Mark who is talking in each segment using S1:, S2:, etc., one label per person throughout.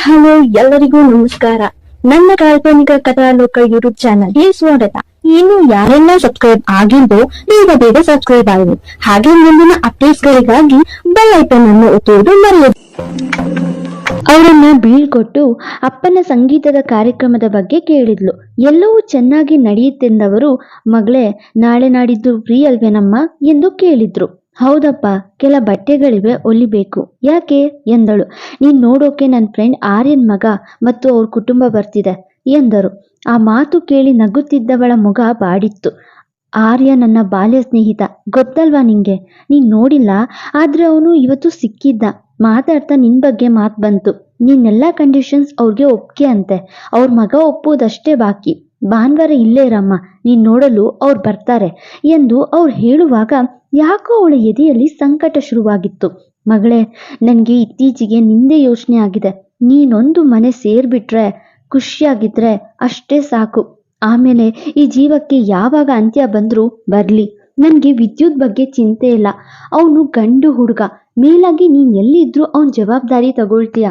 S1: Hello, ಎಲ್ಲರಿಗೂ ನಮಸ್ಕಾರ. ನನ್ನ ಕಾಲ್ಪನಿಕ ಕಥಾಲೋಕ ಯೂಟ್ಯೂಬ್ ಚಾನಲ್ಗೆ ಸ್ವಾಗತ. ಇನ್ನು ಯಾರೆಲ್ಲ ಸಬ್ಸ್ಕ್ರೈಬ್ ಆಗಿದ್ದು ಬೇಗ ಬೇಗ ಸಬ್ಸ್ಕ್ರೈಬ್ ಆಗಿ ಹಾಗೆ ಮುಂದಿನ ಅಪ್ಡೇಟ್ಸ್ ಗಳಿಗಾಗಿ ಬೆಲ್ ಐಕನ್ ಅನ್ನು ಒತ್ತುವುದು ಮರೆಯದು. ಅವರನ್ನ ಬೀಳ್ಕೊಟ್ಟು ಅಪ್ಪನ ಸಂಗೀತದ ಕಾರ್ಯಕ್ರಮದ ಬಗ್ಗೆ ಕೇಳಿದ್ಲು. ಎಲ್ಲವೂ ಚೆನ್ನಾಗಿ ನಡೆಯುತ್ತೆಂದವರು ಮಗಳೇ, ನಾಳೆ ನಾಡಿದ್ದು ಫ್ರೀ ಅಲ್ವೇನಮ್ಮ? ಎಂದು ಕೇಳಿದ್ರು. ಹೌದಪ್ಪ, ಕೆಲ ಬಟ್ಟೆಗಳಿವೆ ಒಲಿಬೇಕು ಯಾಕೆ? ಎಂದಳು. ನೀನ್ ನೋಡೋಕೆ ನನ್ನ ಫ್ರೆಂಡ್ ಆರ್ಯನ್ ಮಗ ಮತ್ತು ಅವ್ರ ಕುಟುಂಬ ಬರ್ತಿದೆ, ಎಂದರು. ಆ ಮಾತು ಕೇಳಿ ನಗುತ್ತಿದ್ದವಳ ಮುಗ ಬಾಡಿತ್ತು. ಆರ್ಯ ನನ್ನ ಬಾಲ್ಯ ಸ್ನೇಹಿತ, ಗೊತ್ತಲ್ವಾ ನಿಂಗೆ? ನೀನ್ ನೋಡಿಲ್ಲ, ಆದ್ರೆ ಅವನು ಇವತ್ತು ಸಿಕ್ಕಿದ್ದ. ಮಾತಾಡ್ತಾ ನಿನ್ ಬಗ್ಗೆ ಮಾತು ಬಂತು. ನಿನ್ನೆಲ್ಲ ಕಂಡೀಷನ್ಸ್ ಅವ್ರಿಗೆ ಒಪ್ಪಿಗೆ ಅಂತೆ. ಅವ್ರ ಮಗ ಒಪ್ಪೋದಷ್ಟೇ ಬಾಕಿ. ಭಾನುವಾರ ಇಲ್ಲೇ ರಮ್ಮ, ನೀನ್ ನೋಡಲು ಅವ್ರು ಬರ್ತಾರೆ ಎಂದು ಅವ್ರು ಹೇಳುವಾಗ ಯಾಕೋ ಅವಳ ಎದೆಯಲ್ಲಿ ಸಂಕಟ ಶುರುವಾಗಿತ್ತು. ಮಗಳೇ, ನನಗೆ ಇತ್ತೀಚೆಗೆ ನಿಂದೆ ಯೋಚನೆ ಆಗಿದೆ. ನೀನೊಂದು ಮನೆ ಸೇರಿಬಿಟ್ರೆ, ಖುಷಿಯಾಗಿದ್ರೆ ಅಷ್ಟೇ ಸಾಕು. ಆಮೇಲೆ ಈ ಜೀವಕ್ಕೆ ಯಾವಾಗ ಅಂತ್ಯ ಬಂದರೂ ಬರಲಿ. ನನಗೆ ವಿದ್ಯುತ್ ಬಗ್ಗೆ ಚಿಂತೆ ಇಲ್ಲ. ಅವನು ಗಂಡು ಹುಡುಗ. ಮೇಲಾಗಿ ನೀನು ಎಲ್ಲಿದ್ರೂ ಅವನ ಜವಾಬ್ದಾರಿ ತಗೊಳ್ತೀಯ.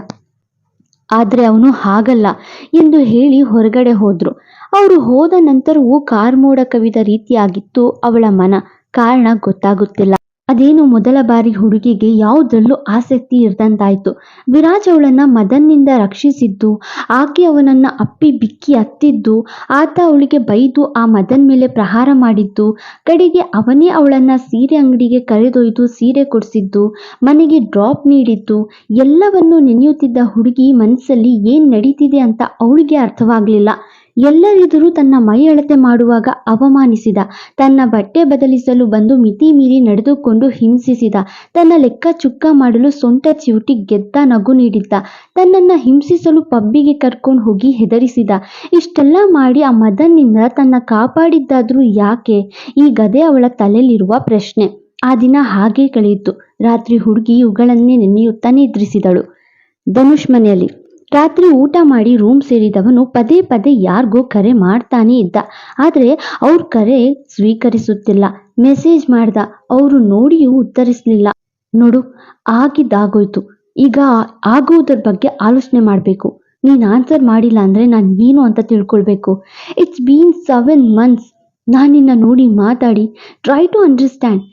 S1: ಆದ್ರೆ ಅವನು ಹಾಗಲ್ಲ ಎಂದು ಹೇಳಿ ಹೊರಗಡೆ ಹೋದ್ರು. ಅವರು ಹೋದ ನಂತರವೂ ಕಾರ್ಮೋಡ ಕವಿದ ರೀತಿಯಾಗಿತ್ತು ಅವಳ ಮನ. ಕಾರಣ ಗೊತ್ತಾಗುತ್ತಿಲ್ಲ. ಅದೇನು ಮೊದಲ ಬಾರಿ ಹುಡುಗಿಗೆ ಯಾವುದರಲ್ಲೂ ಆಸಕ್ತಿ ಇರದಂತಾಯ್ತು. ವಿರಾಜ್ ಅವಳನ್ನ ಮದನ್ನಿಂದ ರಕ್ಷಿಸಿದ್ದು, ಆಕೆ ಅವನನ್ನ ಅಪ್ಪಿ ಬಿಕ್ಕಿ ಹತ್ತಿದ್ದು ಆತ ಅವಳಿಗೆ ಬೈದು ಆ ಮದನ್ ಮೇಲೆ ಪ್ರಹಾರ ಮಾಡಿದ್ದು, ಕಡೆಗೆ ಅವನೇ ಅವಳನ್ನ ಸೀರೆ ಅಂಗಡಿಗೆ ಕರೆದೊಯ್ದು ಸೀರೆ ಕೊಡಿಸಿದ್ದು, ಮನೆಗೆ ಡ್ರಾಪ್ ನೀಡಿದ್ದು, ಎಲ್ಲವನ್ನು ನೆನೆಯುತ್ತಿದ್ದ ಹುಡುಗಿ ಮನಸ್ಸಲ್ಲಿ ಏನ್ ನಡೀತಿದೆ ಅಂತ ಅವಳಿಗೆ ಅರ್ಥವಾಗ್ಲಿಲ್ಲ. ಎಲ್ಲರೆದುರು ತನ್ನ ಮೈ ಅಳತೆ ಮಾಡುವಾಗ ಅವಮಾನಿಸಿದ, ತನ್ನ ಬಟ್ಟೆ ಬದಲಿಸಲು ಬಂದು ಮಿತಿ ಮೀರಿ ನಡೆದುಕೊಂಡು ಹಿಂಸಿಸಿದ, ತನ್ನ ಲೆಕ್ಕ ಚುಕ್ಕ ಮಾಡಲು ಸೊಂಟ ಚಿವುಟಿ ಗೆದ್ದ ನಗು ನೀಡಿದ್ದ, ತನ್ನನ್ನ ಹಿಂಸಿಸಲು ಪಬ್ಬಿಗೆ ಕರ್ಕೊಂಡು ಹೋಗಿ ಹೆದರಿಸಿದ, ಇಷ್ಟೆಲ್ಲ ಮಾಡಿ ಆ ಮದನ್ನಿಂದ ತನ್ನ ಕಾಪಾಡಿದ್ದಾದ್ರೂ ಯಾಕೆ? ಈ ಗದೆ ಅವಳ ತಲೆಯಲ್ಲಿರುವ ಪ್ರಶ್ನೆ. ಆ ದಿನ ಹಾಗೆ ಕಳೆಯಿತು. ರಾತ್ರಿ ಹುಡುಗಿ ಇವುಗಳನ್ನೇ ನೆನೆಯುತ್ತಾ ನಿದ್ರಿಸಿದಳು. ಧನುಷ್ ಮನೆಯಲ್ಲಿ. ರಾತ್ರಿ ಊಟ ಮಾಡಿ ರೂಮ್ ಸೇರಿದವನು ಪದೇ ಪದೇ ಯಾರಿಗೋ ಕರೆ ಮಾಡ್ತಾನೆ ಇದ್ದ. ಆದರೆ ಅವ್ರ ಕರೆ ಸ್ವೀಕರಿಸುತ್ತಿಲ್ಲ. ಮೆಸೇಜ್ ಮಾಡ್ದ. ಅವರು ನೋಡಿಯೂ ಉತ್ತರಿಸಲಿಲ್ಲ. ನೋಡು, ಆಗಿದ್ದಾಗೋಯ್ತು. ಈಗ ಆಗುವುದರ ಬಗ್ಗೆ ಆಲೋಚನೆ ಮಾಡಬೇಕು. ನೀನು ಆನ್ಸರ್ ಮಾಡಿಲ್ಲ ಅಂದರೆ ನಾನು ಏನು ಅಂತ ತಿಳ್ಕೊಳ್ಬೇಕು. ಇಟ್ಸ್ ಬೀನ್ ಸೆವೆನ್ ಮಂತ್ಸ್ ನಾನು ನಿನ್ನ ನೋಡಿ ಮಾತಾಡಿ. ಟ್ರೈ ಟು ಅಂಡರ್ಸ್ಟ್ಯಾಂಡ್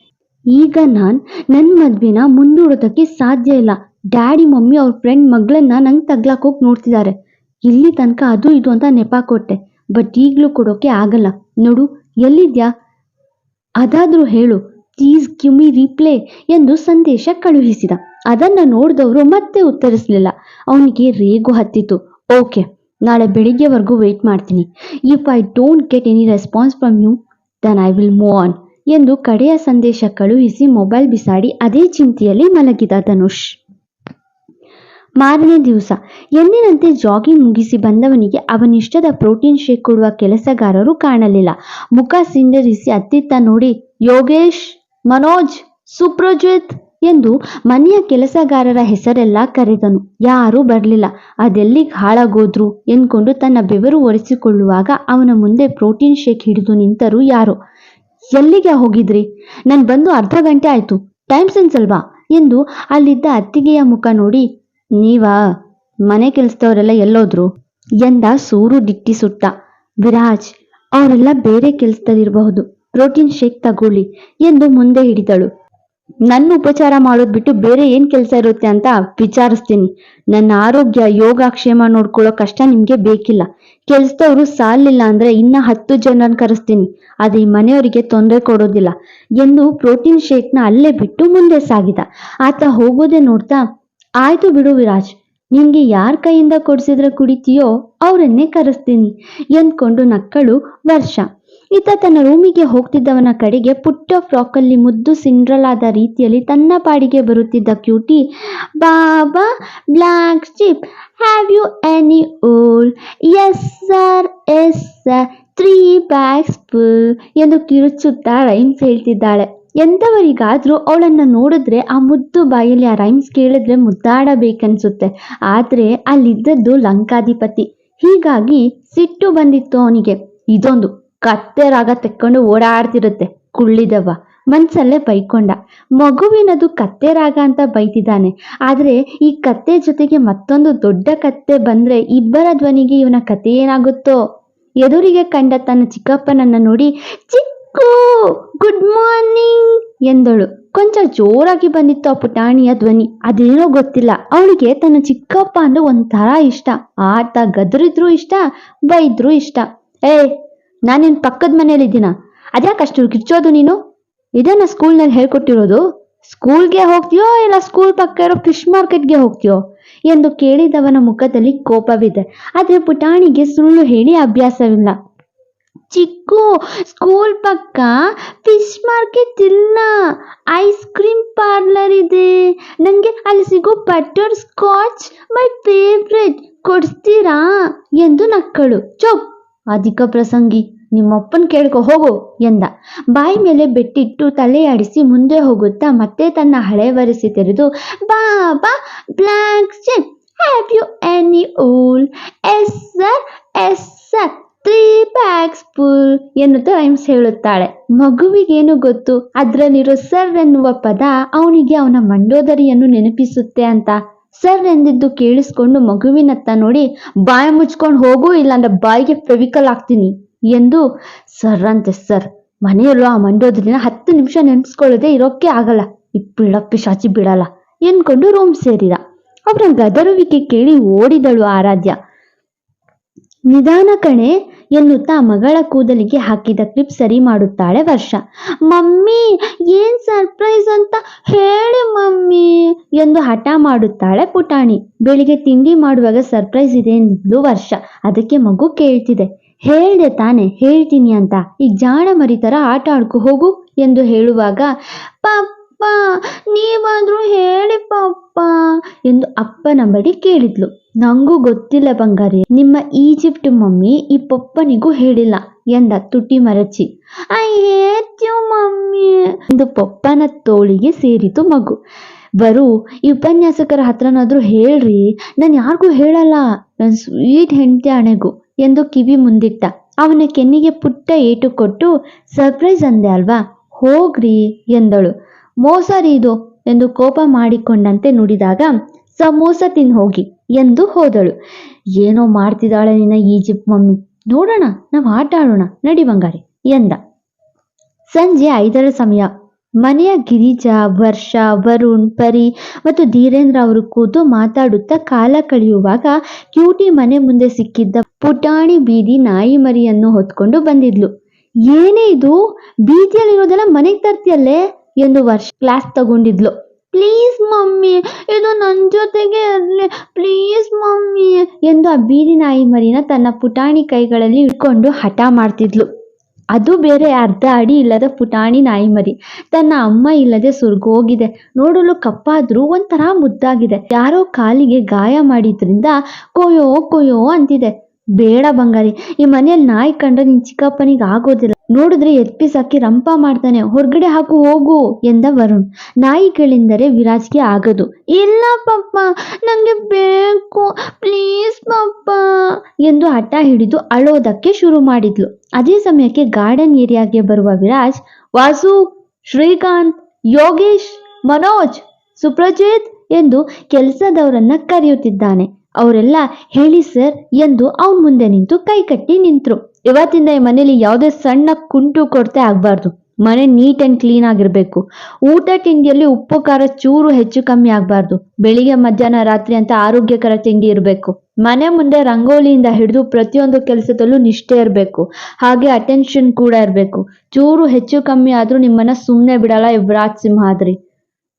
S1: ಈಗ ನಾನು ನನ್ನ ಮದುವೆನ ಮುಂದೂಡೋದಕ್ಕೆ ಸಾಧ್ಯ ಇಲ್ಲ. ಡ್ಯಾಡಿ, ಮಮ್ಮಿ ಅವ್ರ ಫ್ರೆಂಡ್ ಮಗಳನ್ನ ನಂಗೆ ತಗ್ಲಾಕ್ ಹೋಗಿ ನೋಡ್ತಿದ್ದಾರೆ ಇಲ್ಲಿ ತನಕ ಅದು ಇದು ಅಂತ ನೆಪ ಕೊಟ್ಟೆ. ಬಟ್ ಈಗಲೂ ಕೊಡೋಕೆ ಆಗಲ್ಲ. ನೋಡು, ಎಲ್ಲಿದ್ಯಾ? ಅದಾದ್ರೂ ಹೇಳು. ಪ್ಲೀಸ್ ಗಿವ್ ಮಿ ರೀಪ್ಲೇ ಎಂದು ಸಂದೇಶ ಕಳುಹಿಸಿದ. ಅದನ್ನ ನೋಡಿದವರು ಮತ್ತೆ ಉತ್ತರಿಸಲಿಲ್ಲ. ಅವನಿಗೆ ರೇಗು ಹತ್ತಿತು ಓಕೆ ನಾಳೆ ಬೆಳಿಗ್ಗೆವರೆಗೂ ವೆಯ್ಟ್ ಮಾಡ್ತೀನಿ. If I don't get any response from you then I will move on ಎಂದು ಕಡೆಯ ಸಂದೇಶ ಕಳುಹಿಸಿ ಮೊಬೈಲ್ ಬಿಸಾಡಿ ಅದೇ ಚಿಂತೆಯಲ್ಲಿ ಮಲಗಿದ ಧನುಷ್. ಮಾರನೇ ದಿವಸ ಎಂದಿನಂತೆ ಜಾಗಿಂಗ್ ಮುಗಿಸಿ ಬಂದವನಿಗೆ ಅವನಿಷ್ಟದ ಪ್ರೋಟೀನ್ ಶೇಕ್ ಕೊಡುವ ಕೆಲಸಗಾರರು ಕಾಣಲಿಲ್ಲ. ಮುಖ ಸಿಂಡರಿಸಿ ಅತ್ತಿತ್ತ ನೋಡಿ, ಯೋಗೇಶ್, ಮನೋಜ್, ಸುಪ್ರಜಿತ್ ಎಂದು ಮನೆಯ ಕೆಲಸಗಾರರ ಹೆಸರೆಲ್ಲ ಕರೆದನು. ಯಾರೂ ಬರಲಿಲ್ಲ. ಅದೆಲ್ಲಿ ಹಾಳಾಗೋದ್ರು ಎಂದ್ಕೊಂಡು ತನ್ನ ಬೆವರು ಒರೆಸಿಕೊಳ್ಳುವಾಗ ಅವನ ಮುಂದೆ ಪ್ರೋಟೀನ್ ಶೇಕ್ ಹಿಡಿದು ನಿಂತರು ಯಾರು. ಎಲ್ಲಿಗೆ ಹೋಗಿದ್ರಿ? ನಾನು ಬಂದು ಅರ್ಧ ಗಂಟೆ ಆಯ್ತು. ಟೈಮ್ ಸೆನ್ಸ್ ಅಲ್ವಾ? ಎಂದು ಅಲ್ಲಿದ್ದ ಅತ್ತಿಗೆಯ ಮುಖ ನೋಡಿ ನೀವಾ? ಮನೆ ಕೆಲ್ಸದವರೆಲ್ಲ ಎಲ್ಲೋದ್ರು? ಎಂದ ಸೂರು ದಿಟ್ಟಿ ಸುಟ್ಟ. ವಿರಾಜ್, ಅವರೆಲ್ಲ ಬೇರೆ ಕೆಲ್ಸದಲ್ಲಿರಬಹುದು. ಪ್ರೋಟೀನ್ ಶೇಕ್ ತಗೊಳ್ಳಿ ಎಂದು ಮುಂದೆ ಹಿಡಿದಳು. ನನ್ನ ಉಪಚಾರ ಮಾಡೋದ್ ಬಿಟ್ಟು ಬೇರೆ ಏನ್ ಕೆಲಸ ಇರುತ್ತೆ ಅಂತ ವಿಚಾರಿಸ್ತೀನಿ. ನನ್ನ ಆರೋಗ್ಯ, ಯೋಗಾಕ್ಷೇಮ ನೋಡ್ಕೊಳ್ಳೋ ಕಷ್ಟ ನಿಮ್ಗೆ ಬೇಕಿಲ್ಲ. ಕೆಲ್ಸದವ್ರು ಸಾಲಿಲ್ಲ ಅಂದ್ರೆ ಇನ್ನ ಹತ್ತು ಜನರನ್ನ ಕರೆಸ್ತೀನಿ. ಆದ್ರೆ ಮನೆಯವರಿಗೆ ತೊಂದರೆ ಕೊಡೋದಿಲ್ಲ ಎಂದು ಪ್ರೋಟೀನ್ ಶೇಕ್ನ ಅಲ್ಲೇ ಬಿಟ್ಟು ಮುಂದೆ ಸಾಗಿದ. ಆತ ಹೋಗೋದೇ ನೋಡ್ತಾ ಆಯ್ತು ಬಿಡು ವಿರಾಜ್, ನಿನ್ಗೆ ಯಾರ ಕೈಯಿಂದ ಕೊಡಿಸಿದ್ರೆ ಕುಡಿತೀಯೋ ಅವರನ್ನೇ ಕರೆಸ್ತೀನಿ ಎಂದ್ಕೊಂಡು ನಕ್ಕಳು ವರ್ಷ. ಈತ ತನ್ನ ರೂಮಿಗೆ ಹೋಗ್ತಿದ್ದವನ ಕಡೆಗೆ ಪುಟ್ಟ ಫ್ರಾಕಲ್ಲಿ ಮುದ್ದು ಸಿಂಡ್ರಲಾದ ರೀತಿಯಲ್ಲಿ ತನ್ನ ಪಾಡಿಗೆ ಬರುತ್ತಿದ್ದ cutie, baa baa black sheep, have you any wool yes sir yes sir, three bags ಎಂದು ಕಿರುಚುತ್ತಾ ರೈಮ್ಸ್ ಹೇಳ್ತಿದ್ದಾಳೆ. ಎಂಥವರಿಗಾದ್ರೂ ಅವಳನ್ನು ನೋಡಿದ್ರೆ ಆ ಮುದ್ದು ಬಾಯಲ್ಲಿ ಆ ರೈಮ್ಸ್ ಕೇಳಿದ್ರೆ ಮುದ್ದಾಡಬೇಕನ್ಸುತ್ತೆ. ಆದರೆ ಅಲ್ಲಿದ್ದದ್ದು ಲಂಕಾಧಿಪತಿ. ಹೀಗಾಗಿ ಸಿಟ್ಟು ಬಂದಿತ್ತು ಅವನಿಗೆ. ಇದೊಂದು ಕತ್ತೆ ರಾಗ ತೆಕ್ಕೊಂಡು ಓಡಾಡ್ತಿರುತ್ತೆ. ಕುಳ್ಳಿದವ. ಮನ್ಸಲ್ಲೇ ಬೈಕೊಂಡ. ಮಗುವಿನದು ಕತ್ತೆ ರಾಗ ಅಂತ ಬೈತಿದ್ದಾನೆ. ಆದ್ರೆ ಈ ಕತ್ತೆ ಜೊತೆಗೆ ಮತ್ತೊಂದು ದೊಡ್ಡ ಕತ್ತೆ ಬಂದ್ರೆ ಇಬ್ಬರ ಧ್ವನಿಗೆ ಇವನ ಕತೆ ಏನಾಗುತ್ತೋ? ಎದುರಿಗೆ ಕಂಡ ತನ್ನ ಚಿಕ್ಕಪ್ಪನನ್ನ ನೋಡಿ ಚಿಕ್ಕು ಗುಡ್ ಮಾರ್ನಿಂಗ್ ಎಂದಳು. ಕೊಂಚ ಜೋರಾಗಿ ಬಂದಿತ್ತು ಆ ಪುಟಾಣಿಯ ಧ್ವನಿ. ಅದೇನೋ ಗೊತ್ತಿಲ್ಲ. ಅವಳಿಗೆ ತನ್ನ ಚಿಕ್ಕಪ್ಪ ಅಂದ್ರೆ ಒಂಥರ ಇಷ್ಟ. ಆತ ಗದರಿದ್ರು ಇಷ್ಟ, ಬೈದ್ರು ಇಷ್ಟ. ಏ, ನಾನಿನ್ ಪಕ್ಕದ ಮನೇಲಿದ್ದೀನ ಅದ್ಯಾಕಷ್ಟು ಕಿಚ್ಚೋದು ನೀನು? ಇದನ್ನ ಸ್ಕೂಲ್ನಲ್ಲಿ ಹೇಳ್ಕೊಟ್ಟಿರೋದು? ಸ್ಕೂಲ್ಗೆ ಹೋಗ್ತೀಯೋ ಇಲ್ಲ ಸ್ಕೂಲ್ ಪಕ್ಕ ಇರೋ ಫಿಶ್ ಮಾರ್ಕೆಟ್ಗೆ ಹೋಗ್ತೀಯೋ? ಎಂದು ಕೇಳಿದವನ ಮುಖದಲ್ಲಿ ಕೋಪವಿದೆ. ಆದ್ರೆ ಪುಟಾಣಿಗೆ ಸುಳ್ಳು ಹೇಳಿ ಅಭ್ಯಾಸವಿಲ್ಲ. ಚಿಕ್ಕು. ಸ್ಕೂಲ್ ಪಕ್ಕ ಫಿಶ್ ಮಾರ್ಕೆಟ್ ಇಲ್ಲ. ಐಸ್ ಕ್ರೀಮ್ ಪಾರ್ಲರ್ ಇದೆ. ನನಗೆ ಅಲ್ಲಿ ಸಿಗೋ ಬಟರ್ ಸ್ಕಾಚ್ ಮೈ ಫೇವ್ರೆಟ್. ಕೊಡಿಸ್ತೀರಾ? ಎಂದು ನಕ್ಕಳು. ಚೊಪ್ ಅಧಿಕ ಪ್ರಸಂಗಿ, ನಿಮ್ಮಪ್ಪನ್ ಕೇಳ್ಕೊ, ಹೋಗು ಎಂದ. ಬಾಯಿ ಮೇಲೆ ಬೆಟ್ಟಿಟ್ಟು ತಲೆಯಾಡಿಸಿ ಮುಂದೆ ಹೋಗುತ್ತಾ ಮತ್ತೆ ತನ್ನ ಹಳೆ ವರೆಸಿ ತೆರೆದು baa baa black sheep. Have you any wool yes, sir yes, sir. Three bags full ಎನ್ನುತ್ತಾ ರೈಮ್ಸ್ ಹೇಳುತ್ತಾಳೆ. ಮಗುವಿಗೇನು ಗೊತ್ತು? ಅದರಲ್ಲಿರೋ ಸರ್ ಎನ್ನುವ ಪದ ಅವನಿಗೆ ಅವನ ಮಂಡೋದರಿಯನ್ನು ನೆನಪಿಸುತ್ತೆ ಅಂತ. ಸರ್ ಎಂದಿದ್ದು ಕೇಳಿಸ್ಕೊಂಡು ಮಗುವಿನತ್ತ ನೋಡಿ, ಬಾಯಿ ಮುಚ್ಕೊಂಡು ಹೋಗು ಇಲ್ಲಾಂದ್ರೆ ಬಾಯಿಗೆ ಫೆವಿಕಲ್ ಹಾಕ್ತೀನಿ ಎಂದು ಸರ್ ಅಂತೆ ಸರ್. ಮನೆಯಲ್ಲೂ ಆ ಮಂಡೋದರಿನ ಹತ್ತು ನಿಮಿಷ ನೆನೆಸ್ಕೊಳ್ಳದೆ ಇರೋಕ್ಕೆ ಆಗಲ್ಲ. ಈ ಪಿಳ್ಳಪ್ಪಿ ಶಾಚಿ ಬಿಡಲ್ಲ ಎನ್ಕೊಂಡು ರೂಮ್ ಸೇರಿದ. ಅವರ ಗದರುವಿಕೆ ಕೇಳಿ ಓಡಿದಳು ಆರಾಧ್ಯ. ನಿಧಾನ ಕಣೆ ಎನ್ನುತ್ತಾ ಮಗಳ ಕೂದಲಿಗೆ ಹಾಕಿದ ಕ್ಲಿಪ್ ಸರಿ ಮಾಡುತ್ತಾಳೆ ವರ್ಷ. ಮಮ್ಮಿ, ಏನ್ ಸರ್ಪ್ರೈಸ್ ಅಂತ ಹೇಳಿ ಮಮ್ಮಿ ಎಂದು ಹಠ ಮಾಡುತ್ತಾಳೆ ಪುಟಾಣಿ. ಬೆಳಿಗ್ಗೆ ತಿಂಡಿ ಮಾಡುವಾಗ ಸರ್ಪ್ರೈಸ್ ಇದೆ ಎಂದು ವರ್ಷ. ಅದಕ್ಕೆ ಮಗು ಕೇಳ್ತಿದೆ. ಹೇಳ್ದೆ ತಾನೆ, ಹೇಳ್ತೀನಿ ಅಂತ. ಈಗ ಜಾಣ ಮರಿ ಥರ ಆಟ ಆಡ್ಕೊ ಹೋಗು ಎಂದು ಹೇಳುವಾಗ, ಪಪ್ಪ, ನೀವಾದ್ರೂ ಹೇಳಿ ಪಪ್ಪ ಎಂದು ಅಪ್ಪನ ಬಳಿ ಕೇಳಿದ್ಲು. ನಂಗೂ ಗೊತ್ತಿಲ್ಲ ಬಂಗಾರಿ. ನಿಮ್ಮ ಈಜಿಪ್ಟ್ ಮಮ್ಮಿ ಈ ಪಪ್ಪನಿಗೂ ಹೇಳಿಲ್ಲ ಎಂದ ತುಟಿ ಮರಚಿ. ಅಯ್ಯೋ ಹೇಟ್ ಮಮ್ಮಿ ಎಂದು ಪಪ್ಪನ ತೋಳಿಗೆ ಸೇರಿತು ಮಗು. ಬರು, ಈ ಉಪನ್ಯಾಸಕರ ಹತ್ರನಾದ್ರೂ ಹೇಳ್ರಿ. ನಾನು ಯಾರಿಗೂ ಹೇಳಲ್ಲ. ನನ್ನ ಸ್ವೀಟ್ ಹೆಂಡತಿ ಅಣೆಗೂ ಎಂದು ಕಿವಿ ಮುಂದಿಟ್ಟ. ಅವನ ಕೆನ್ನಿಗೆ ಪುಟ್ಟ ಏಟು ಕೊಟ್ಟು, ಸರ್ಪ್ರೈಸ್ ಅಂದೆ ಅಲ್ವಾ? ಹೋಗ್ರಿ ಎಂದಳು. ಮೋಸ ರೀ ಇದು ಎಂದು ಕೋಪ ಮಾಡಿಕೊಂಡಂತೆ ನುಡಿದಾಗ ಸಮೋಸ ತಿನ್ ಹೋಗಿ ಎಂದು ಹೋದಳು. ಏನೋ ಮಾಡ್ತಿದ್ದಾಳೆ ನಿನ್ನ ಈಜಿಪ್ಟ್ ಮಮ್ಮಿ. ನೋಡೋಣ, ನಾವು ಆಟ ಆಡೋಣ. ನಡಿ ಬಂಗಾರಿ, ಎಂದ. ಸಂಜೆ ಐದರ ಸಮಯ. ಮನೆಯ ಗಿರಿಜಾ, ವರ್ಷ, ವರುಣ್, ಪರಿ ಮತ್ತು ಧೀರೇಂದ್ರ ಅವರು ಕೂತು ಮಾತಾಡುತ್ತಾ ಕಾಲ ಕಳೆಯುವಾಗ ಕ್ಯೂಟಿ ಮನೆ ಮುಂದೆ ಸಿಕ್ಕಿದ್ದ ಪುಟಾಣಿ ಬೀದಿ ನಾಯಿ ಮರಿಯನ್ನು ಹೊತ್ಕೊಂಡು ಬಂದಿದ್ಲು. ಏನೇ ಇದು? ಬೀದಿಯಲ್ಲಿರೋದೆಲ್ಲ ಮನೆಗೆ ತರ್ತಿಯಲ್ಲೇ? ಎಂದು ವರ್ಷ ಕ್ಲಾಸ್ ತಗೊಂಡಿದ್ಲು. ಪ್ಲೀಸ್ ಮಮ್ಮಿ, ಇದು ನನ್ನ ಜೊತೆಗೆ ಇರಲಿ. ಪ್ಲೀಸ್ ಮಮ್ಮಿ ಎಂದು ಆ ಬೀದಿ ನಾಯಿ ಮರಿನ ತನ್ನ ಪುಟಾಣಿ ಕೈಗಳಲ್ಲಿ ಇಟ್ಕೊಂಡು ಹಠ ಮಾಡ್ತಿದ್ಲು. ಅದು ಬೇರೆ ಅರ್ಧ ಅಡಿ ಇಲ್ಲದ ಪುಟಾಣಿ ನಾಯಿ ಮರಿ. ತನ್ನ ಅಮ್ಮ ಇಲ್ಲದೆ ಸುರ್ಗೋಗಿದೆ. ನೋಡಲು ಕಪ್ಪಾದ್ರೂ ಒಂಥರ ಮುದ್ದಾಗಿದೆ. ಯಾರೋ ಕಾಲಿಗೆ ಗಾಯ ಮಾಡಿದ್ರಿಂದ ಕೊಯೋ ಕೊಯೋ ಅಂತಿದೆ. ಬೇಡ ಬಂಗಾರಿ, ಈ ಮನೆಯಲ್ಲಿ ನಾಯಿ ಕಂಡ್ರೆ ನಿನ್ ಚಿಕ್ಕಪ್ಪನಿಗೆ ಆಗೋದಿಲ್ಲ. ನೋಡಿದ್ರೆ ಎತ್ಪಿಸ್ ಹಾಕಿ ರಂಪ ಮಾಡ್ತಾನೆ, ಹೊರಗಡೆ ಹಾಕು, ಹೋಗು ಎಂದ ವರುಣ್. ನಾಯಿಗಳೆಂದರೆ ವಿರಾಜ್ಗೆ ಆಗದು. ಇಲ್ಲ ಪಪ್ಪ, ನಂಗೆ ಬೇಕು ಪ್ಲೀಸ್ ಪಪ್ಪ ಎಂದು ಹಠ ಹಿಡಿದು ಅಳೋದಕ್ಕೆ ಶುರು ಮಾಡಿದ್ಲು. ಅದೇ ಸಮಯಕ್ಕೆ ಗಾರ್ಡನ್ ಏರಿಯಾಗೆ ಬರುವ ವಿರಾಜ್, ವಾಸು, ಶ್ರೀಕಾಂತ್, ಯೋಗೇಶ್, ಮನೋಜ್, ಸುಪ್ರಜಿತ್ ಎಂದು ಕೆಲಸದವರನ್ನ ಕರೆಯುತ್ತಿದ್ದಾನೆ. ಅವರೆಲ್ಲ ಹೇಳಿ, ಸರ್, ಎಂದು ಅವನ ಮುಂದೆ ನಿಂತು ಕೈ ಕಟ್ಟಿ ನಿಂತರು. ಇವತ್ತಿಂದ ಈ ಮನೇಲಿ ಯಾವುದೇ ಸಣ್ಣ ಕುಂಟು ಕೊರತೆ ಆಗಬಾರ್ದು. ಮನೆ ನೀಟ್ ಅಂಡ್ ಕ್ಲೀನ್ ಆಗಿರ್ಬೇಕು. ಊಟ ತಿಂಡಿಯಲ್ಲಿ ಉಪ್ಪು, ಖಾರ ಚೂರು ಹೆಚ್ಚು ಕಮ್ಮಿ ಆಗಬಾರ್ದು. ಬೆಳಿಗ್ಗೆ, ಮಧ್ಯಾಹ್ನ, ರಾತ್ರಿ ಅಂತ ಆರೋಗ್ಯಕರ ತಿಂಡಿ ಇರಬೇಕು. ಮನೆ ಮುಂದೆ ರಂಗೋಲಿಯಿಂದ ಹಿಡಿದು ಪ್ರತಿಯೊಂದು ಕೆಲಸದಲ್ಲೂ ನಿಷ್ಠೆ ಇರಬೇಕು. ಹಾಗೆ ಅಟೆನ್ಷನ್ ಕೂಡ ಇರಬೇಕು. ಚೂರು ಹೆಚ್ಚು ಕಮ್ಮಿ ಆದ್ರೂ ನಿಮ್ಮನ್ನ ಸುಮ್ಮನೆ ಬಿಡಲ್ಲ, Yuvraj Simhadri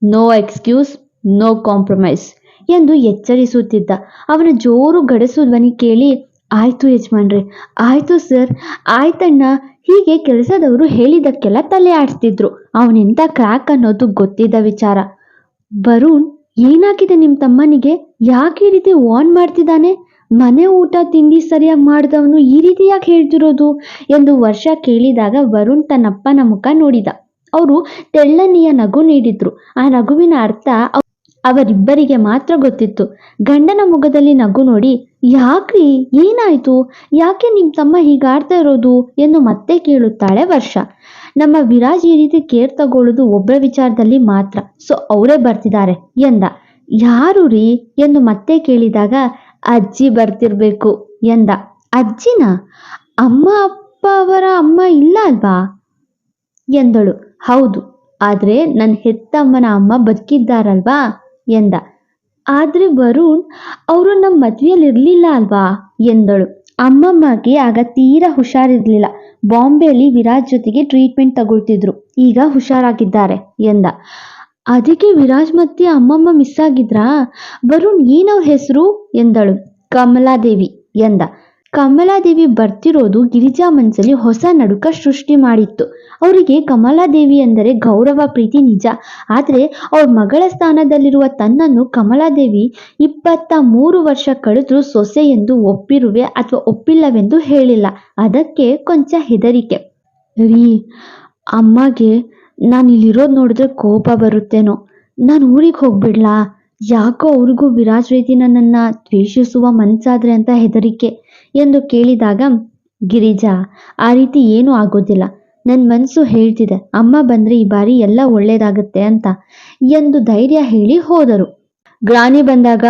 S1: no excuse no compromise ಎಂದು ಎಚ್ಚರಿಸುತ್ತಿದ್ದ. ಅವನ ಜೋರು ಗಡಸು ಧ್ವನಿ ಕೇಳಿ, ಆಯ್ತು ಯಜಮಾನ್ರೆ, ಆಯ್ತು ಸರ್, ಆಯ್ತಣ್ಣ. ಹೀಗೆ ಕೆಲಸದವರು ಹೇಳಿದ್ದಕ್ಕೆಲ್ಲ ತಲೆ ಆಡಿಸ್ತಿದ್ರು. ಅವನೆಂತ ಕ್ರ್ಯಾಕ್ ಅನ್ನೋದು ಗೊತ್ತಿದ್ದ ವಿಚಾರ. ವರುಣ್, ಏನಾಗಿದೆ ನಿಮ್ಮ ತಮ್ಮನಿಗೆ? ಯಾಕೆ ಈ ರೀತಿ ವಾನ್ ಮಾಡ್ತಿದ್ದಾನೆ? ಮನೆ ಊಟ ತಿಂಡಿ ಸರಿಯಾಗಿ ಮಾಡಿದವನು ಈ ರೀತಿ ಯಾಕೆ ಹೇಳ್ತಿರೋದು? ಎಂದು ವರ್ಷ ಕೇಳಿದಾಗ ವರುಣ್ ತನ್ನಪ್ಪನ ಮುಖ ನೋಡಿದ. ಅವರು ತೆಳ್ಳನೆಯ ನಗು ನೀಡಿದ್ರು. ಆ ನಗುವಿನ ಅರ್ಥ ಅವರಿಬ್ಬರಿಗೆ ಮಾತ್ರ ಗೊತ್ತಿತ್ತು. ಗಂಡನ ಮುಖದಲ್ಲಿ ನಗು ನೋಡಿ, ಯಾಕ್ರಿ? ಏನಾಯ್ತು? ಯಾಕೆ ನಿಮ್ಮ ತಮ್ಮ ಹೀಗಾಡ್ತಾ ಇರೋದು? ಎಂದು ಮತ್ತೆ ಕೇಳುತ್ತಾಳೆ ವರ್ಷ. ನಮ್ಮ ವಿರಾಜ್ ಈ ರೀತಿ ಕೇರ್ ತಗೊಳ್ಳೋದು ಒಬ್ಬರ ವಿಚಾರದಲ್ಲಿ ಮಾತ್ರ. ಸೊ, ಅವರೇ ಬರ್ತಿದ್ದಾರೆ? ಎಂದ. ಯಾರು ರೀ? ಎಂದು ಮತ್ತೆ ಕೇಳಿದಾಗ, ಅಜ್ಜಿ ಬರ್ತಿರ್ಬೇಕು, ಎಂದ. ಅಜ್ಜಿನ? ಅಮ್ಮ, ಅಪ್ಪ ಅವರ ಅಮ್ಮ ಇಲ್ಲ ಅಲ್ವಾ? ಎಂದಳು. ಹೌದು, ಆದರೆ ನನ್ನ ಹೆತ್ತಮ್ಮನ ಅಮ್ಮ ಬದುಕಿದ್ದಾರಲ್ವಾ? ಎಂದ. ಆದರೆ ವರುಣ್, ಅವರು ನಮ್ಮ ಮದುವೆಯಲ್ಲಿ ಇರಲಿಲ್ಲ ಅಲ್ವಾ? ಎಂದಳು. ಅಮ್ಮಮ್ಮಗೆ ಆಗ ತೀರಾ ಹುಷಾರಿರ್ಲಿಲ್ಲ. ಬಾಂಬೆಯಲ್ಲಿ ವಿರಾಜ್ ಜೊತೆಗೆ ಟ್ರೀಟ್ಮೆಂಟ್ ತಗೊಳ್ತಿದ್ರು. ಈಗ ಹುಷಾರಾಗಿದ್ದಾರೆ ಎಂದ. ಅದಕ್ಕೆ ವಿರಾಜ್ ಮತ್ತೆ ಅಮ್ಮಮ್ಮ ಮಿಸ್ ಆಗಿದ್ರಾ? ವರುಣ್ ಏನವ್ರ ಹೆಸರು? ಎಂದಳು. ಕಮಲಾದೇವಿ ಎಂದ. ಕಮಲಾದೇವಿ ಬರ್ತಿರೋದು ಗಿರಿಜಾ ಮನಸ್ಸಲ್ಲಿ ಹೊಸ ನಡುಕ ಸೃಷ್ಟಿ ಮಾಡಿತ್ತು. ಅವರಿಗೆ ಕಮಲಾದೇವಿ ಎಂದರೆ ಗೌರವ, ಪ್ರೀತಿ, ನಿಜ. ಆದರೆ ಅವ್ರ ಮಗಳ ಸ್ಥಾನದಲ್ಲಿರುವ ತನ್ನನ್ನು ಕಮಲಾದೇವಿ ಇಪ್ಪತ್ತ ಮೂರು ವರ್ಷ ಕಳೆದ್ರೂ ಸೊಸೆ ಎಂದು ಒಪ್ಪಿರುವೆ ಅಥವಾ ಒಪ್ಪಿಲ್ಲವೆಂದು ಹೇಳಿಲ್ಲ. ಅದಕ್ಕೆ ಕೊಂಚ ಹೆದರಿಕೆ. ರೀ, ಅಮ್ಮಗೆ ನಾನು ಇಲ್ಲಿರೋದು ನೋಡಿದ್ರೆ ಕೋಪ ಬರುತ್ತೇನೋ. ನಾನು ಊರಿಗೆ ಹೋಗ್ಬಿಡ್ಲಾ? ಯಾಕೋ ಅವ್ರಿಗೂ ವಿರಾಜ್ ರೀತಿ ನನ್ನನ್ನು ದ್ವೇಷಿಸುವ ಮನಸ್ಸಾದ್ರೆ ಅಂತ ಹೆದರಿಕೆ ಎಂದು ಕೇಳಿದಾಗ, ಗಿರಿಜಾ, ಆ ರೀತಿ ಏನೂ ಆಗೋದಿಲ್ಲ. ನನ್ನ ಮನಸ್ಸು ಹೇಳ್ತಿದೆ, ಅಮ್ಮ ಬಂದರೆ ಈ ಬಾರಿ ಎಲ್ಲ ಒಳ್ಳೇದಾಗುತ್ತೆ ಅಂತ ಎಂದು ಧೈರ್ಯ ಹೇಳಿ ಹೋದರು. ಗ್ರಾನಿ ಬಂದಾಗ,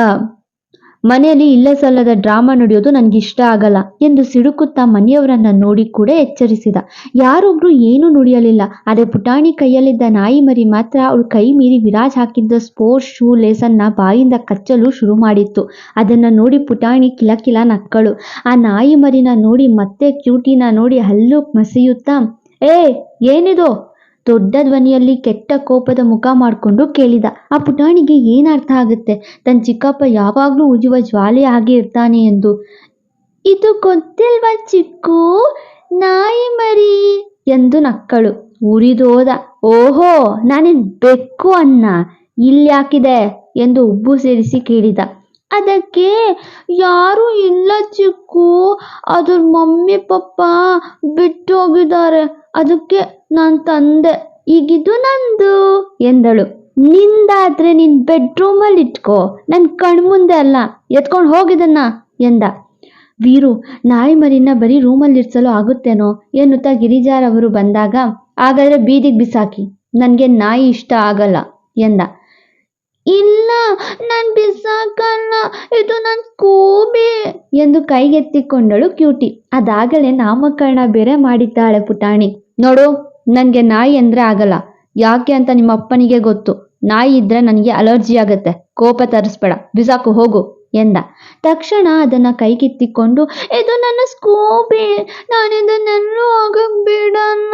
S1: ಮನೆಯಲ್ಲಿ ಇಲ್ಲ ಸಲ್ಲದ ಡ್ರಾಮಾ ನಡೆಯೋದು ಇಷ್ಟ ಆಗಲ್ಲ ಎಂದು ಸಿಡುಕುತ್ತಾ ಮನೆಯವರನ್ನ ನೋಡಿ ಕೂಡ ಎಚ್ಚರಿಸಿದ. ಯಾರೊಬ್ರು ಏನೂ ನುಡಿಯಲಿಲ್ಲ ಆದರೆ ಪುಟಾಣಿ ಕೈಯಲ್ಲಿದ್ದ ನಾಯಿ ಮರಿ ಮಾತ್ರ ಅವಳು ಕೈ ಮೀರಿ ವಿರಾಜ್ ಹಾಕಿದ್ದ ಸ್ಪೋರ್ಟ್ಸ್ ಶೂ ಲೇಸನ್ನ ಬಾಯಿಂದ ಕಚ್ಚಲು ಶುರು ಮಾಡಿತ್ತು. ಅದನ್ನ ನೋಡಿ ಪುಟಾಣಿ ಕಿಲಕಿಲ ನಕ್ಕಳು. ಆ ನಾಯಿ ಮರಿನ ನೋಡಿ ಮತ್ತೆ ಕ್ಯೂಟಿನ ನೋಡಿ ಹಲ್ಲು ಮಸೆಯುತ್ತಾ ಏ, ಏನಿದು? ದೊಡ್ಡ ಧ್ವನಿಯಲ್ಲಿ ಕೆಟ್ಟ ಕೋಪದ ಮುಖ ಮಾಡಿಕೊಂಡು ಕೇಳಿದ. ಆ ಪುಟಾಣಿಗೆ ಏನರ್ಥ ಆಗುತ್ತೆ? ತನ್ನ ಚಿಕ್ಕಪ್ಪ ಯಾವಾಗಲೂ ಉಜುವ ಜ್ವಾಲೆ ಹಾಗೆ ಇರ್ತಾನೆ ಎಂದು. ಇದು ಗೊತ್ತಿಲ್ವಾ ಚಿಕ್ಕು? ನಾಯಿ ಮರಿ ಎಂದು ನಕ್ಕಳು. ಉರಿದೋದ ಓಹೋ, ನಾನೇನು ಬೆಕ್ಕು ಅನ್ನ ಇಲ್ಲಿ ಹಾಕಿದೆ ಎಂದು ಉಬ್ಬು ಸೇರಿಸಿ ಕೇಳಿದ. ಅದಕ್ಕೆ ಯಾರೂ ಇಲ್ಲ ಚಿಕ್ಕು. ಅದ್ರ ಮಮ್ಮಿ, ಪಪ್ಪ ಬಿಟ್ಟು ಹೋಗಿದ್ದಾರೆ. ಅದಕ್ಕೆ ನಾನು ತಂದೆ. ಈಗಿದು ನಂದು ಎಂದಳು. ನಿಂದಾದ್ರೆ ನಿನ್ ಬೆಡ್ರೂಮಲ್ಲಿ ಇಟ್ಕೋ. ನನ್ನ ಕಣ್ಮುಂದೆ ಅಲ್ಲ. ಎತ್ಕೊಂಡು ಹೋಗಿದನ್ನ ಎಂದ. ವೀರು, ನಾಯಿ ಮರಿನ ಬರೀ ರೂಮಲ್ಲಿ ಇರಿಸಲು ಆಗುತ್ತೇನೋ ಎನ್ನುತ್ತಾ ಗಿರಿಜಾರವರು ಬಂದಾಗ. ಹಾಗಾದ್ರೆ ಬೀದಿಗೆ ಬಿಸಾಕಿ. ನನಗೆ ನಾಯಿ ಇಷ್ಟ ಆಗಲ್ಲ ಎಂದ. ಇಲ್ಲ, ನಾನು ಬಿಸಾಕಲ್ಲ, ಇದು ನನ್ನ ಸ್ಕೂಬಿ ಎಂದು ಕೈಗೆತ್ತಿಕೊಂಡಳು ಕ್ಯೂಟಿ. ಅದಾಗಲೇ ನಾಮಕರಣ ಬೇರೆ ಮಾಡಿದ್ದಾಳೆ ಪುಟಾಣಿ. ನೋಡು, ನನಗೆ ನಾಯಿ ಅಂದ್ರೆ ಆಗಲ್ಲ. ಯಾಕೆ ಅಂತ ನಿಮ್ಮ ಅಪ್ಪನಿಗೆ ಗೊತ್ತು. ನಾಯಿ ಇದ್ರೆ ನನಗೆ ಅಲರ್ಜಿ ಆಗುತ್ತೆ. ಕೋಪ ತರಿಸ್ಬೇಡ. ಬಿಸಾಕು, ಹೋಗು ಎಂದ. ತಕ್ಷಣ ಅದನ್ನ ಕೈಗೆತ್ತಿಕೊಂಡು, ಇದು ನನ್ನ ಸ್ಕೂಬಿ. ನಾನು ಇದನ್ನೆಲ್ಲೂ ಆಗಕ್ ಬಿಡಲ್ಲ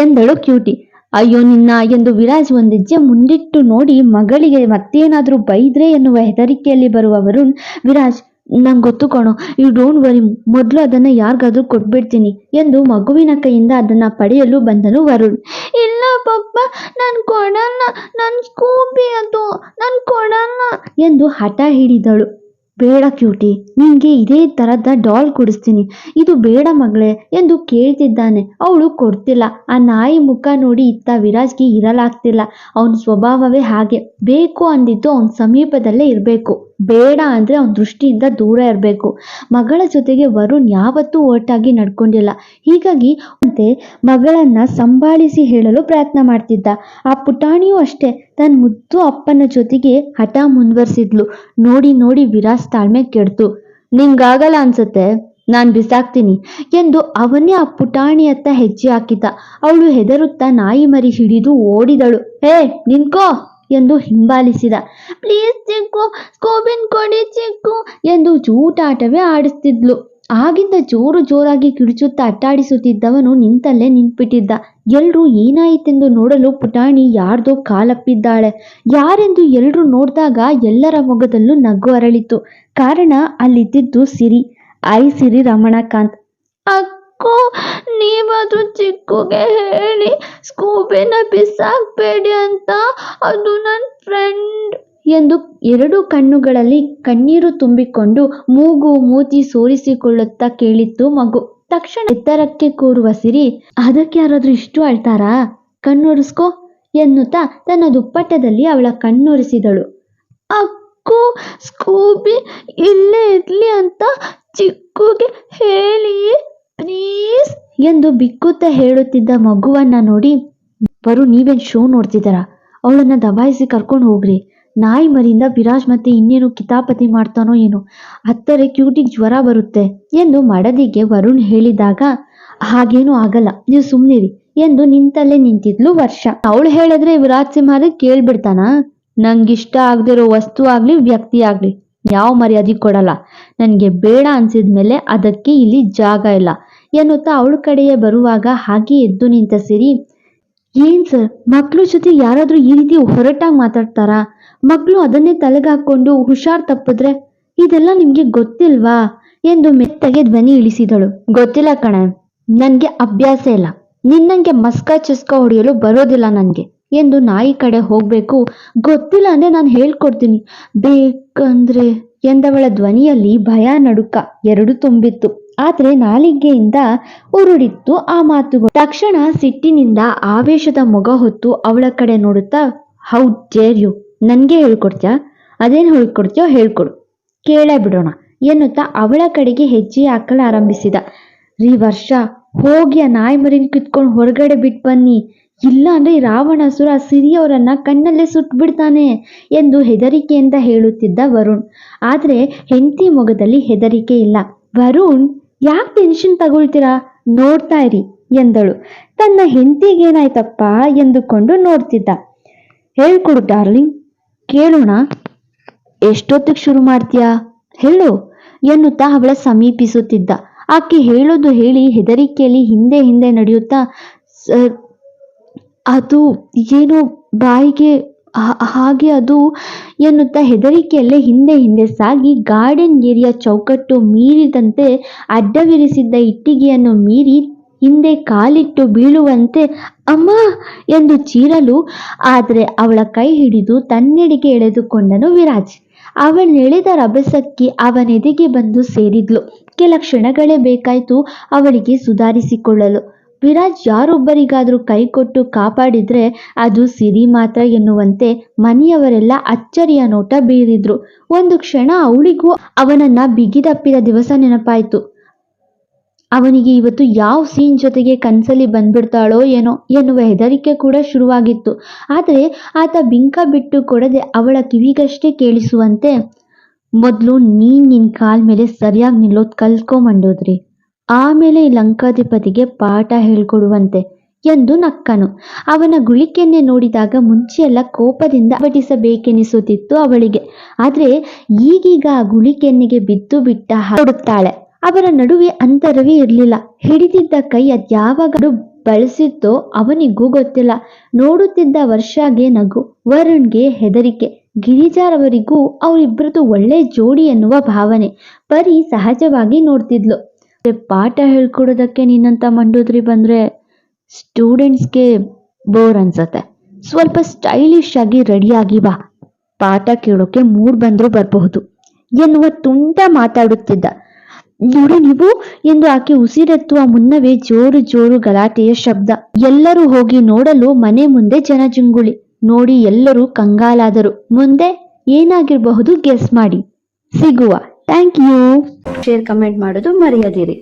S1: ಎಂದಳು ಕ್ಯೂಟಿ. ಅಯ್ಯೋ, ನಿನ್ನ ಎಂದು ವಿರಾಜ್ ಒಂದಿಜ್ಜೆ ಮುಂದಿಟ್ಟು ನೋಡಿ ಮಗಳಿಗೆ ಮತ್ತೇನಾದರೂ ಬೈದ್ರೆ ಎನ್ನುವ ಹೆದರಿಕೆಯಲ್ಲಿ ಬರುವ ವರುಣ್ ವಿರಾಜ್, ನಂಗೆ ಗೊತ್ತು ಯು ಡೋಂಟ್ ವರಿ, ಮೊದಲು ಅದನ್ನ ಯಾರಿಗಾದ್ರೂ ಕೊಟ್ಬಿಡ್ತೀನಿ ಎಂದು ಮಗುವಿನ ಕೈಯಿಂದ ಅದನ್ನ ಪಡೆಯಲು ಬಂದನು ವರುಣ್. ಇಲ್ಲ ಪಪ್ಪ, ನಾನು ಕೊಡಲ್ಲ, ನನ್ ಸ್ಕೂಬಿ ಅದು, ನಾನು ಕೊಡಲ್ಲ ಎಂದು ಹಠ ಹಿಡಿದಳು. ಬೇಡ ಕ್ಯೂಟಿ, ನಿನಗೆ ಇದೇ ಥರದ ಡಾಲ್ ಕೊಡಿಸ್ತೀನಿ. ಇದು ಬೇಡ ಮಗಳೇ ಎಂದು ಕೇಳ್ತಿದ್ದಾನೆ. ಅವಳು ಕೊಡ್ತಿಲ್ಲ. ಆ ನಾಯಿ ಮುಖ ನೋಡಿ ಇತ್ತ ವಿರಾಜ್ಗೆ ಇರಲಾಗ್ತಿಲ್ಲ. ಅವನ ಸ್ವಭಾವವೇ ಹಾಗೆ. ಬೇಕು ಅಂದಿದ್ದು ಅವನ ಸಮೀಪದಲ್ಲೇ ಇರಬೇಕು. ಬೇಡ ಅಂದರೆ ಅವನ ದೃಷ್ಟಿಯಿಂದ ದೂರ ಇರಬೇಕು. ಮಗಳ ಜೊತೆಗೆ ವರುಣ್ ಯಾವತ್ತೂ ಒಟ್ಟಾಗಿ ನಡ್ಕೊಂಡಿಲ್ಲ. ಹೀಗಾಗಿ ಮತ್ತೆ ಮಗಳನ್ನ ಸಂಭಾಳಿಸಿ ಹೇಳಲು ಪ್ರಯತ್ನ ಮಾಡ್ತಿದ್ದ. ಆ ಪುಟಾಣಿಯೂ ಅಷ್ಟೇ ತನ್ನ ಮುದ್ದು ಅಪ್ಪನ ಜೊತೆಗೆ ಹಠ ಮುಂದುವರಿಸಿದ್ಲು. ನೋಡಿ ನೋಡಿ ವಿರಾಸ್ ತಾಳ್ಮೆ ಕೆಡ್ತು. ನಿಂಗಾಗಲ್ಲ ಅನ್ಸುತ್ತೆ, ನಾನು ಬಿಸಾಕ್ತೀನಿ ಎಂದು ಅವನೇ ಆ ಪುಟಾಣಿಯತ್ತ ಹೆಜ್ಜೆ ಹಾಕಿದ ಅವಳು ಹೆದರುತ್ತಾ ನಾಯಿ ಮರಿ ಹಿಡಿದು ಓಡಿದಳು. ಹೇ ನಿನ್ಕೋ ಎಂದು ಹಿಂಬಾಲಿಸಿದ. ಪ್ಲೀಸ್ ಚಿಕ್ಕು, ಸ್ಕೋಬಿನ್ ಕೊಡಿ ಚಿಕ್ಕು, ಎಂದು ಜೂಟಾಟವೇ ಆಡಿಸ್ತಿದ್ಲು. ಆಗಿಂದ ಜೋರು ಜೋರಾಗಿ ಕಿಡಿಚುತ್ತಾ ಅಟ್ಟಾಡಿಸುತ್ತಿದ್ದವನು ನಿಂತಲ್ಲೇ ನಿಂತ್ಬಿಟ್ಟಿದ್ದ. ಎಲ್ರೂ ಏನಾಯಿತೆಂದು ನೋಡಲು ಪುಟಾಣಿ ಯಾರ್ದೋ ಕಾಲಪ್ಪಿದ್ದಾಳೆ. ಯಾರೆಂದು ಎಲ್ರೂ ನೋಡಿದಾಗ ಎಲ್ಲರ ಮೊಗದಲ್ಲೂ ನಗು ಅರಳಿತು ಕಾರಣ ಅಲ್ಲಿದ್ದಿದ್ದು ಸಿರಿ, ಐ ಸಿರಿ ರಮಣಕಾಂತ್. ಅಕ್ಕೋ ನೀವಾದ್ರೂ ಚಿಕ್ಕುಗೆ ಹೇಳಿ, ಸ್ಕೂಬಿನ ಬಿಸಾಕ್ಬೇಡಿ ಅಂತ ಅದು ನನ್ನ ಫ್ರೆಂಡ್ ಎಂದು ಎರಡು ಕಣ್ಣುಗಳಲ್ಲಿ ಕಣ್ಣೀರು ತುಂಬಿಕೊಂಡು ಮೂಗು ಮೂತಿ ಸೋರಿಸಿಕೊಳ್ಳುತ್ತಾ ಕೇಳಿತ್ತು ಮಗು. ತಕ್ಷಣ ಎತ್ತರಕ್ಕೆ ಕೂರುವ ಸಿರಿ, ಅದಕ್ಕೆ ಯಾರಾದ್ರೂ ಇಷ್ಟು ಅಳ್ತಾರಾ? ಕಣ್ಣೊರೆಸ್ಕೋ ಎನ್ನುತ್ತಾ ತನ್ನ ದುಪ್ಪಟ್ಟದಲ್ಲಿ ಅವಳ ಕಣ್ಣೊರೆಸಿದಳು. ಅಕ್ಕು, ಸ್ಕೂಬಿ, ಇಲ್ಲೇ ಇರ್ಲಿ ಅಂತ ಚಿಕ್ಕುಗೆ ಹೇಳಿ, ಪ್ಲೀಸ್. ಎಂದು ಬಿಕ್ಕುತ್ತ ಹೇಳುತ್ತಿದ್ದ ಮಗುವನ್ನ ನೋಡಿ, ಬರು, ನೀವೇನ್ ಶೋ ನೋಡ್ತಿದ್ದಾರ? ಅವಳನ್ನ ದಬಾಯಿಸಿ ಕರ್ಕೊಂಡು ಹೋಗ್ರಿ. ನಾಯಿ ಮರಿಯಿಂದ ವಿರಾಜ್ ಮತ್ತೆ ಇನ್ನೇನು ಕಿತಾಪತಿ ಮಾಡ್ತಾನೋ ಏನೋ. ಹತ್ತರೆ ಕ್ಯೂಟಿಗೆ ಜ್ವರ ಬರುತ್ತೆ ಎಂದು ಮಡದಿಗೆ ವರುಣ್ ಹೇಳಿದಾಗ, ಹಾಗೇನೂ ಆಗಲ್ಲ, ನೀವು ಸುಮ್ನಿರಿ ಎಂದು ನಿಂತಲ್ಲೇ ನಿಂತಿದ್ಲು ವರ್ಷ. ಅವಳು ಹೇಳಿದ್ರೆ ವಿರಾಜ್ ಸಿಂಹ ಕೇಳ್ಬಿಡ್ತಾನ? ನಂಗಿಷ್ಟ ಆಗದಿರೋ ವಸ್ತು ಆಗ್ಲಿ, ವ್ಯಕ್ತಿ ಆಗ್ಲಿ, ಯಾವ ಮರ್ಯಾದೆ ಕೊಡಲ್ಲ. ನನಗೆ ಬೇಡ ಅನ್ಸಿದ್ಮೇಲೆ ಅದಕ್ಕೆ ಇಲ್ಲಿ ಜಾಗ ಇಲ್ಲ. ಎನ್ನುತ್ತಾ ಅವಳ ಕಡೆಯೇ ಬರುವಾಗ ಹಾಗೆ ಎದ್ದು ನಿಂತ ಸಿರಿ, ಏನ್ ಸರ್ ಮಕ್ಕಳು ಜೊತೆ ಯಾರಾದ್ರೂ ಈ ರೀತಿ ಹೊರಟಾಗಿ ಮಾತಾಡ್ತಾರಾ? ಮಕ್ಕಳು ಅದನ್ನೇ ತಲೆಗಾಕೊಂಡು ಹುಷಾರ್ ತಪ್ಪಿದ್ರೆ ಇದೆಲ್ಲ ನಿಮ್ಗೆ ಗೊತ್ತಿಲ್ವಾ? ಎಂದು ಮೆತ್ತಗೆ ಧ್ವನಿ ಇಳಿಸಿದಳು. ಗೊತ್ತಿಲ್ಲ ಕಣೆ, ನನ್ಗೆ ಅಭ್ಯಾಸ ಇಲ್ಲ. ನಿನ್ನಂಗೆ ಮಸ್ಕ ಚಸ್ಕ ಹೊಡೆಯಲು ಬರೋದಿಲ್ಲ ನನ್ಗೆ. ಎಂದು ನಾಯಿ ಕಡೆ ಹೋಗ್ಬೇಕು, ಗೊತ್ತಿಲ್ಲ ಅಂದ್ರೆ ನಾನು ಹೇಳ್ಕೊಡ್ತೀನಿ. ಬೇಕಂದ್ರೆ, ಎಂದವಳ ಧ್ವನಿಯಲ್ಲಿ ಭಯ ನಡುಕ ಎರಡು ತುಂಬಿತ್ತು. ಆದ್ರೆ ನಾಲಿಗೆಯಿಂದ ಉರುಡಿತ್ತು ಆ ಮಾತುಗಳು. ತಕ್ಷಣ ಸಿಟ್ಟಿನಿಂದ ಆವೇಶದ ಮೊಗ ಹೊತ್ತು ಅವಳ ಕಡೆ ನೋಡುತ್ತಾ, ಹೌ ಡೇರ್ ಯು, ನನ್ಗೆ ಹೇಳ್ಕೊಡ್ತ್ಯಾ? ಅದೇನು ಹೇಳ್ಕೊಡ್ತೀಯೋ ಹೇಳ್ಕೊಡು. ಕೇಳೇ ಬಿಡೋಣ, ಎನ್ನುತ್ತಾ ಅವಳ ಕಡೆಗೆ ಹೆಜ್ಜೆ ಹಾಕಲು ಆರಂಭಿಸಿದ. ರೀ ವರ್ಷ, ಹೋಗಿ ಆ ನಾಯಿ ಮರಿನ ಕಿತ್ಕೊಂಡು ಹೊರಗಡೆ ಬಿಟ್ಟು ಬನ್ನಿ. ಇಲ್ಲ ಅಂದ್ರೆ ರಾವಣಾಸುರ ಸಿರಿಯವರನ್ನ ಕಣ್ಣಲ್ಲೇ ಸುಟ್ಬಿಡ್ತಾನೆ ಎಂದು ಹೆದರಿಕೆಯಿಂದ ಹೇಳುತ್ತಿದ್ದ ವರುಣ್. ಆದ್ರೆ ಹೆಂಡತಿ ಮೊಗದಲ್ಲಿ ಹೆದರಿಕೆ ಇಲ್ಲ. ವರುಣ್ ಯಾಕೆ ಟೆನ್ಷನ್ ತಗೊಳ್ತೀರಾ? ನೋಡ್ತಾ ಇರಿ ಎಂದಳು. ತನ್ನ ಹೆಂಡತಿಗೇನಾಯ್ತಪ್ಪ ಎಂದುಕೊಂಡು ನೋಡ್ತಿದ್ದ. ಹೇಳ್ಕೊಡು ಡಾರ್ಲಿಂಗ್ ಕೇಳೋಣ. ಎಷ್ಟೊತ್ತಿಗೆ ಶುರು ಮಾಡ್ತೀಯಾ? ಹೇಳು ಎನ್ನುತ್ತಾ ಅವಳ ಸಮೀಪಿಸುತ್ತಿದ್ದ. ಆಕೆ ಹೇಳೋದು ಹೇಳಿ ಹೆದರಿಕೆಯಲ್ಲಿ ಹಿಂದೆ ಹಿಂದೆ ನಡೆಯುತ್ತಾ ಅದು ಏನೋ ಬಾಯಿಗೆ ಹಾಗೆ ಅದು ಎನ್ನುತ್ತಾ ಹೆದರಿಕೆಯಲ್ಲೇ ಹಿಂದೆ ಹಿಂದೆ ಸಾಗಿ ಗಾರ್ಡನ್ ಏರಿಯಾ ಚೌಕಟ್ಟು ಮೀರಿದಂತೆ ಅಡ್ಡವಿರಿಸಿದ್ದ ಇಟ್ಟಿಗೆಯನ್ನು ಮೀರಿ ಹಿಂದೆ ಕಾಲಿಟ್ಟು ಬೀಳುವಂತೆ ಅಮ್ಮ ಎಂದು ಚೀರಲು ಆದರೆ ಅವಳ ಕೈ ಹಿಡಿದು ತನ್ನೆಡೆಗೆ ಎಳೆದುಕೊಂಡನು ವಿರಾಜ್. ಅವಳೆಳೆದ ರಭಸಕ್ಕೆ ಅವನೆದೆಗೆ ಬಂದು ಸೇರಿದ್ಲು. ಕೆಲ ಕ್ಷಣಗಳೇ ಬೇಕಾಯಿತು ಅವಳಿಗೆ ಸುಧಾರಿಸಿಕೊಳ್ಳಲು. ವಿರಾಜ್ ಯಾರೊಬ್ಬರಿಗಾದರೂ ಕೈ ಕೊಟ್ಟು ಕಾಪಾಡಿದ್ರೆ ಅದು ಸಿರಿ ಮಾತ್ರ ಎನ್ನುವಂತೆ ಮನೆಯವರೆಲ್ಲ ಅಚ್ಚರಿಯ ನೋಟ ಬೀರಿದ್ರು. ಒಂದು ಕ್ಷಣ ಅವಳಿಗೂ ಅವನನ್ನ ಬಿಗಿದಪ್ಪಿದ ದಿವಸ ನೆನಪಾಯ್ತು. ಅವನಿಗೆ ಇವತ್ತು ಯಾವ ಸೀನ್ ಜೊತೆಗೆ ಕನ್ಸಲ್ಲಿ ಬಂದ್ಬಿಡ್ತಾಳೋ ಏನೋ ಎನ್ನುವ ಹೆದರಿಕೆ ಕೂಡ ಶುರುವಾಗಿತ್ತು. ಆದರೆ ಆತ ಬಿಂಕ ಬಿಟ್ಟು ಕೊಡದೆ ಅವಳ ಕಿವಿಗಷ್ಟೇ ಕೇಳಿಸುವಂತೆ, ಮೊದಲು ನೀನ್ ನಿನ್ ಕಾಲ್ ಮೇಲೆ ಸರಿಯಾಗಿ ನಿಲ್ಲೋದು ಕಲ್ತ್ಕೊಂಬಂಡೋದ್ರಿ. ಆಮೇಲೆ ಲಂಕಾಧಿಪತಿಗೆ ಪಾಠ ಹೇಳ್ಕೊಡುವಂತೆ ಎಂದು ನಕ್ಕನು. ಅವನ ಗುಳಿಕೆಯನ್ನೇ ನೋಡಿದಾಗ ಮುಂಚೆಯೆಲ್ಲ ಕೋಪದಿಂದ ಬಟಿಸಬೇಕೆನಿಸುತ್ತಿತ್ತು ಅವಳಿಗೆ. ಆದ್ರೆ ಈಗೀಗ ಆ ಗುಳಿಕೆಯನ್ನಿಗೆ ಬಿದ್ದು ಬಿಟ್ಟ ಹೊಡುತ್ತಾಳೆ ಅವರ ನಡುವೆ ಅಂತರವೇ ಇರಲಿಲ್ಲ. ಹಿಡಿದಿದ್ದ ಕೈ ಅದ್ಯಾವಾಗ ಬಳಸಿತ್ತೋ ಅವನಿಗೂ ಗೊತ್ತಿಲ್ಲ. ನೋಡುತ್ತಿದ್ದ ವರ್ಷಾಗೆ ನಗು, ವರುಣ್ಗೆ ಹೆದರಿಕೆ, ಗಿರಿಜಾರವರಿಗೂ ಅವರಿಬ್ಬರದು ಒಳ್ಳೆ ಜೋಡಿ ಎನ್ನುವ ಭಾವನೆ. ಪರಿ ಸಹಜವಾಗಿ ನೋಡ್ತಿದ್ಲು. ಪಾಠ ಹೇಳ್ಕೊಡೋದಕ್ಕೆ ನಿನ್ನಂತ ಮಂಡೋದ್ರಿ ಬಂದ್ರೆ ಸ್ಟೂಡೆಂಟ್ಸ್ಗೆ ಬೋರ್ ಅನ್ಸತ್ತೆ. ಸ್ವಲ್ಪ ಸ್ಟೈಲಿಶ್ ಆಗಿ ರೆಡಿಯಾಗಿ ಬಾ. ಪಾಠ ಕೇಳೋಕೆ ಮೂಡ್ ಬಂದ್ರು ಬರಬಹುದು. ಎನ್ನುವ ತುಂಟ ಮಾತಾಡುತ್ತಿದ್ದ. ನೋಡಿ ನೀವು, ಎಂದು ಆಕೆ ಉಸಿರೆತ್ತುವ ಮುನ್ನವೇ ಜೋರು ಜೋರು ಗಲಾಟೆಯ ಶಬ್ದ. ಎಲ್ಲರೂ ಹೋಗಿ ನೋಡಲು ಮನೆ ಮುಂದೆ ಜನಜುಂಗುಳಿ ನೋಡಿ ಎಲ್ಲರೂ ಕಂಗಾಲಾದರು. ಮುಂದೆ ಏನಾಗಿರಬಹುದು ಗೆಸ್ ಮಾಡಿ. ಸಿಗುವ. ಥ್ಯಾಂಕ್ ಯು
S2: ಶೇರ್ ಕಮೆಂಟ್ ಮಾಡೋದು ಮರೆಯದಿರಿ.